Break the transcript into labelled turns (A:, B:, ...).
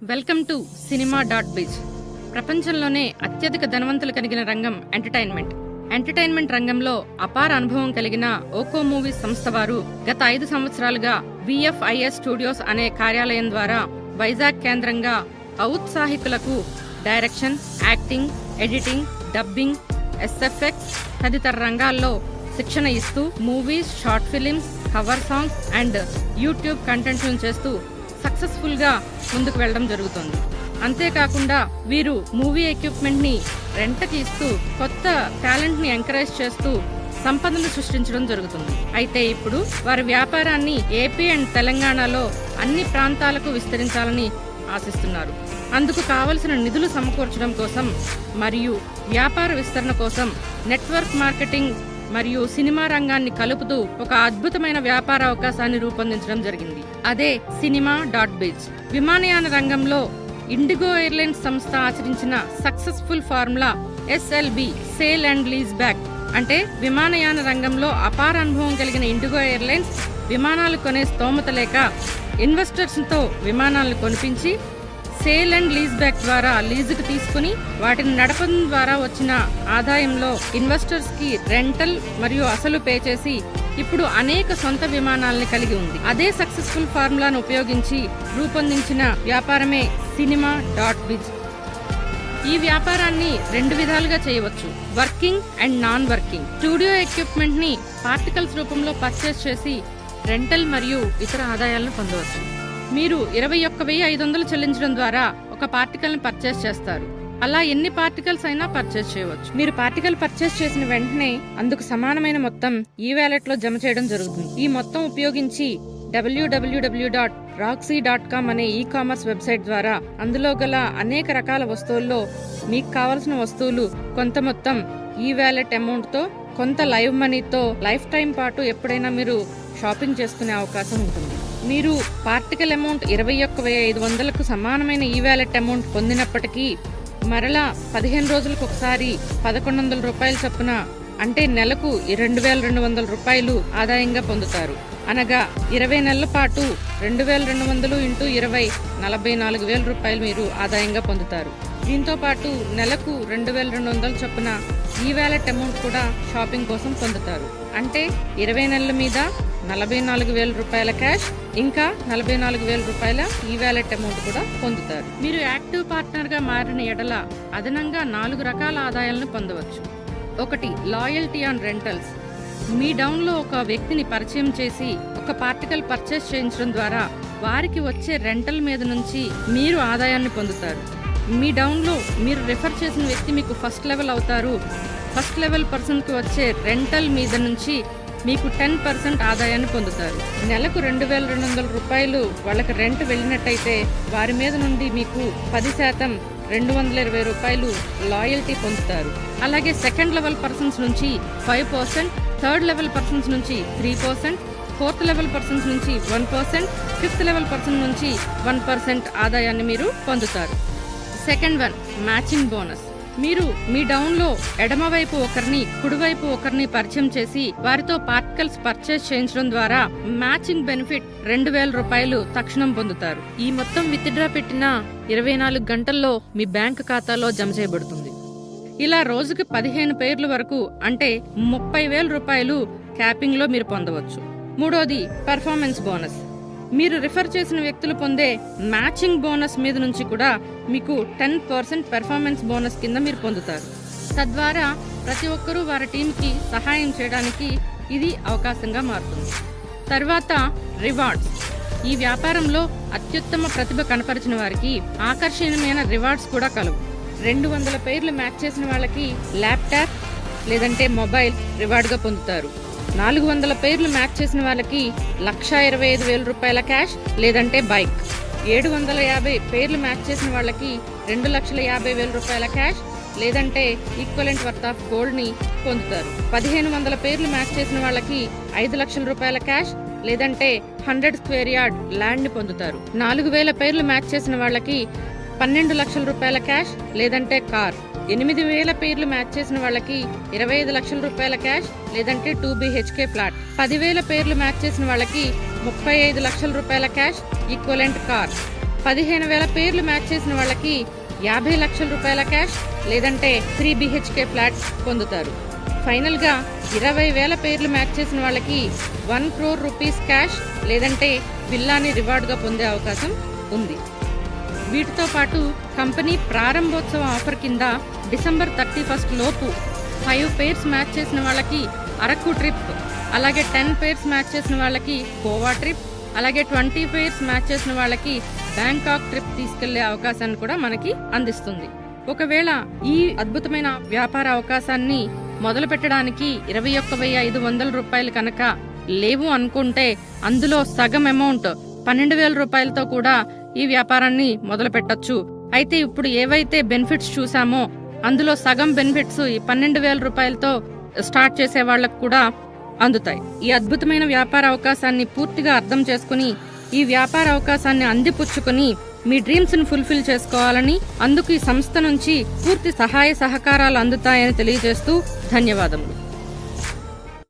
A: Welcome to cinema dot biz ప్రపంచంలోనే అత్యధిక ధనవంతులు కలిగిన రంగం ఎంటర్టైన్మెంట్. ఎంటర్టైన్మెంట్ రంగంలో అపార అనుభవం కలిగిన ఓకో మూవీస్ సంస్థ వారు గత ఐదు సంవత్సరాలుగా విఎఫ్ఐఎస్ స్టూడియోస్ అనే కార్యాలయం ద్వారా వైజాగ్ కేంద్రంగా ఔత్సాహికులకు direction acting editing dubbing SFX తదితర రంగాల్లో శిక్షణ ఇస్తూ movies short films cover songs and YouTube కంటెంట్లను చేస్తూ సక్సెస్ఫుల్గా ముందుకు వెళ్ళడం జరుగుతుంది. అంతేకాకుండా వీరు మూవీ ఎక్విప్మెంట్ని రెంట్కి ఇస్తూ కొత్త టాలెంట్ని ఎంకరేజ్ చేస్తూ సంపదను సృష్టించడం జరుగుతుంది. అయితే ఇప్పుడు వారి వ్యాపారాన్ని ఏపీ అండ్ తెలంగాణలో అన్ని ప్రాంతాలకు విస్తరించాలని ఆశిస్తున్నారు. అందుకు కావలసిన నిధులు సమకూర్చడం కోసం మరియు వ్యాపార విస్తరణ కోసం నెట్వర్క్ మార్కెటింగ్ మరియు సినిమా రంగాన్ని కలుపుతూ ఒక అద్భుతమైన వ్యాపార అవకాశాన్ని రూపొందించడం జరిగింది. అదే సినిమా డాట్ బిజ్ విమానయాన రంగంలో ఇండిగో ఎయిర్లైన్స్ సంస్థ ఆచరించిన successful formula SLB sale and lease back. అంటే విమానయాన రంగంలో అపార అనుభవం కలిగిన ఇండిగో ఎయిర్లైన్స్ విమానాలు కొనే స్తోమత లేక ఇన్వెస్టర్స్తో విమానాలను కొనిపించి సేల్ అండ్ లీజ్ బ్యాక్ ద్వారా లీజుకు తీసుకుని వాటిని నడపడం ద్వారా వచ్చిన ఆదాయంలో ఇన్వెస్టర్స్కి రెంటల్ మరియు అసలు పే చేసి ఇప్పుడు అనేక సొంత విమానాలని కలిగి ఉంది. అదే సక్సెస్ఫుల్ ఫార్ములాను ఉపయోగించి రూపొందించిన వ్యాపారమే సినిమా డాట్ బిజ్. ఈ వ్యాపారాన్ని రెండు విధాలుగా చేయవచ్చు. Working and non working studio ఎక్విప్మెంట్ని particles రూపంలో పర్చేస్ చేసి రెంటల్ మరియు ఇతర ఆదాయాలను పొందవచ్చు. మీరు ఇరవై ఒక్క వెయ్యి ఐదు వందలు చెల్లించడం ద్వారా ఒక పార్టికల్ని పర్చేస్ చేస్తారు. అలా ఎన్ని పార్టికల్స్ అయినా పర్చేస్ చేయవచ్చు. మీరు పార్టికల్ పర్చేస్ చేసిన వెంటనే అందుకు సమానమైన మొత్తం ఈ వ్యాలెట్లో జమ చేయడం జరుగుతుంది. ఈ మొత్తం ఉపయోగించి డబ్ల్యూడబ్ల్యూడబ్ల్యూ డాట్ రాక్సీ డాట్ కామ్ అనే ఈ కామర్స్ వెబ్సైట్ ద్వారా అందులో గల అనేక రకాల వస్తువుల్లో మీకు కావలసిన వస్తువులు కొంత మొత్తం ఈ వ్యాలెట్ అమౌంట్తో కొంత లైవ్ మనీతో లైఫ్ టైం పాటు ఎప్పుడైనా మీరు షాపింగ్ చేసుకునే అవకాశం ఉంటుంది. మీరు పార్టికల్ అమౌంట్ ఇరవై ఒక్క వెయ్యి ఐదు వందలకు సమానమైన ఈ వ్యాలెట్ అమౌంట్ పొందినప్పటికీ మరలా పదిహేను రోజులకు ఒకసారి పదకొండు వందల రూపాయల చొప్పున అంటే నెలకు రెండు వేల రెండు వందల రూపాయలు ఆదాయంగా పొందుతారు. అనగా ఇరవై నెలల పాటు రెండు వేల రెండు వందలు ఇంటూ ఇరవై నలభై నాలుగు వేల రూపాయలు మీరు ఆదాయంగా పొందుతారు. దీంతో పాటు నెలకు రెండు వేల రెండు వందల చొప్పున ఈ వ్యాలెట్ అమౌంట్ కూడా షాపింగ్ కోసం పొందుతారు. అంటే ఇరవై నెలల మీద నలభై నాలుగు వేల రూపాయల క్యాష్ ఇంకా నలభై నాలుగు వేల రూపాయల ఈ వ్యాలెట్ అమౌంట్ కూడా పొందుతారు. మీరు యాక్టివ్ పార్ట్నర్గా మారిన ఎడల అదనంగా నాలుగు రకాల ఆదాయాలను పొందవచ్చు. ఒకటి లాయల్టీ ఆన్ రెంటల్స్. మీ డౌన్లో ఒక వ్యక్తిని పరిచయం చేసి ఒక పార్టికల్ పర్చేస్ చేయించడం ద్వారా వారికి వచ్చే రెంటల్ మీద నుంచి మీరు ఆదాయాన్ని పొందుతారు. మీ డౌన్లో మీరు రిఫర్ చేసిన వ్యక్తి మీకు ఫస్ట్ లెవెల్ అవుతారు. ఫస్ట్ లెవెల్ పర్సన్కి వచ్చే రెంటల్ మీద నుంచి మీకు టెన్ పర్సెంట్ ఆదాయాన్ని పొందుతారు. నెలకు రెండు వేల రెండు వందల రూపాయలు వాళ్ళకి రెంట్ వెళ్ళినట్టయితే వారి మీద నుండి మీకు పది శాతం రెండు వందల ఇరవై రూపాయలు లాయల్టీ పొందుతారు. అలాగే సెకండ్ లెవెల్ పర్సన్స్ నుంచి five percent third level persons నుంచి three percent fourth level persons నుంచి one percent fifth level person నుంచి వన్ పర్సెంట్ ఆదాయాన్ని మీరు పొందుతారు. Second one matching bonus. మీరు మీ డౌన్లో ఎడమవైపు ఒకరిని కుడివైపు ఒకరిని పరిచయం చేసి వారితో పార్టికల్స్ పర్చేస్ చేయించడం ద్వారా మ్యాచింగ్ బెనిఫిట్ రెండు వేల రూపాయలు తక్షణం పొందుతారు. ఈ మొత్తం విత్డ్రా పెట్టిన ఇరవై నాలుగు గంటల్లో మీ బ్యాంక్ ఖాతాలో జమ చేయబడుతుంది. ఇలా రోజుకి పదిహేను పేర్ల వరకు అంటే ముప్పై వేల రూపాయలు క్యాపింగ్లో మీరు పొందవచ్చు. మూడోది పెర్ఫార్మెన్స్ బోనస్. మీరు రిఫర్ చేసిన వ్యక్తులు పొందే మ్యాచింగ్ బోనస్ మీద నుంచి కూడా మీకు టెన్ పర్సెంట్ పెర్ఫార్మెన్స్ బోనస్ కింద మీరు పొందుతారు. తద్వారా ప్రతి ఒక్కరూ వారి టీంకి సహాయం చేయడానికి ఇది అవకాశంగా మారుతుంది. తర్వాత రివార్డ్స్ ఈ వ్యాపారంలో అత్యుత్తమ ప్రతిభ కనపరిచిన వారికి ఆకర్షణీయమైన రివార్డ్స్ కూడా కలవు. రెండు వందల పేర్లు మ్యాచ్ చేసిన వాళ్ళకి ల్యాప్టాప్ లేదంటే మొబైల్ రివార్డ్గా పొందుతారు. నాలుగు వందల పేర్లు మ్యాచ్ చేసిన వాళ్ళకి లక్ష ఇరవై ఐదు వేల రూపాయల క్యాష్ లేదంటే బైక్. ఏడు వందల యాభై పేర్లు మ్యాచ్ చేసిన వాళ్ళకి రెండు లక్షల యాభై వేల రూపాయల క్యాష్ లేదంటే ఈక్వలెంట్ వర్త్ ఆఫ్ గోల్డ్ని పొందుతారు. పదిహేను వందల పేర్లు మ్యాచ్ చేసిన వాళ్ళకి ఐదు లక్షల రూపాయల క్యాష్ లేదంటే హండ్రెడ్ స్క్వేర్ యార్డ్ ల్యాండ్ని పొందుతారు. నాలుగు వేల పేర్లు మ్యాచ్ చేసిన వాళ్ళకి పన్నెండు లక్షల రూపాయల క్యాష్ లేదంటే కార్. ఎనిమిది వేల పేర్లు మ్యాచ్ చేసిన వాళ్ళకి ఇరవై ఐదు లక్షల రూపాయల క్యాష్ లేదంటే టూ బిహెచ్కే ఫ్లాట్. పదివేల పేర్లు మ్యాచ్ చేసిన వాళ్ళకి ముప్పై ఐదు లక్షల రూపాయల క్యాష్ ఈక్వలెంట్ కార్. పదిహేను వేల పేర్లు మ్యాచ్ చేసిన వాళ్ళకి యాభై లక్షల రూపాయల క్యాష్ లేదంటే త్రీ బిహెచ్కే ఫ్లాట్ పొందుతారు. ఫైనల్గా ఇరవై వేల పేర్లు మ్యాచ్ చేసిన వాళ్ళకి వన్ క్రోర్ రూపీస్ క్యాష్ లేదంటే విల్లాని రివార్డుగా పొందే అవకాశం ఉంది. వీటితో పాటు కంపెనీ ప్రారంభోత్సవ ఆఫర్ కింద డిసెంబర్ థర్టీ ఫస్ట్ లోపు ఫైవ్ పేర్స్ మ్యాచ్ చేసిన వాళ్ళకి అరకు ట్రిప్ అలాగే టెన్ పేర్స్ మ్యాచ్ చేసిన వాళ్ళకి గోవా ట్రిప్ అలాగే ట్వంటీ పేర్స్ మ్యాచ్ చేసిన వాళ్ళకి బ్యాంకాక్ ట్రిప్ తీసుకెళ్ళే అవకాశాన్ని కూడా మనకి అందిస్తుంది. ఒకవేళ ఈ అద్భుతమైన వ్యాపార అవకాశాన్ని మొదలు పెట్టడానికి ఇరవై ఒక్క వెయ్యి ఐదు వందల రూపాయలు కనుక లేవు అనుకుంటే అందులో సగం అమౌంట్ పన్నెండు వేల రూపాయలతో కూడా ఈ వ్యాపారాన్ని మొదలు పెట్టచ్చు అయితే ఇప్పుడు ఏవైతే బెనిఫిట్స్ చూసామో అందులో సగం బెనిఫిట్స్ ఈ పన్నెండు వేల రూపాయలతో స్టార్ట్ చేసే వాళ్ళకు కూడా అందుతాయి. ఈ అద్భుతమైన వ్యాపార అవకాశాన్ని పూర్తిగా అర్థం చేసుకుని ఈ వ్యాపార అవకాశాన్ని అందిపుచ్చుకుని మీ డ్రీమ్స్ని ఫుల్ఫిల్ చేసుకోవాలని అందుకు ఈ సంస్థ నుంచి పూర్తి సహాయ సహకారాలు అందుతాయని తెలియజేస్తూ ధన్యవాదములు.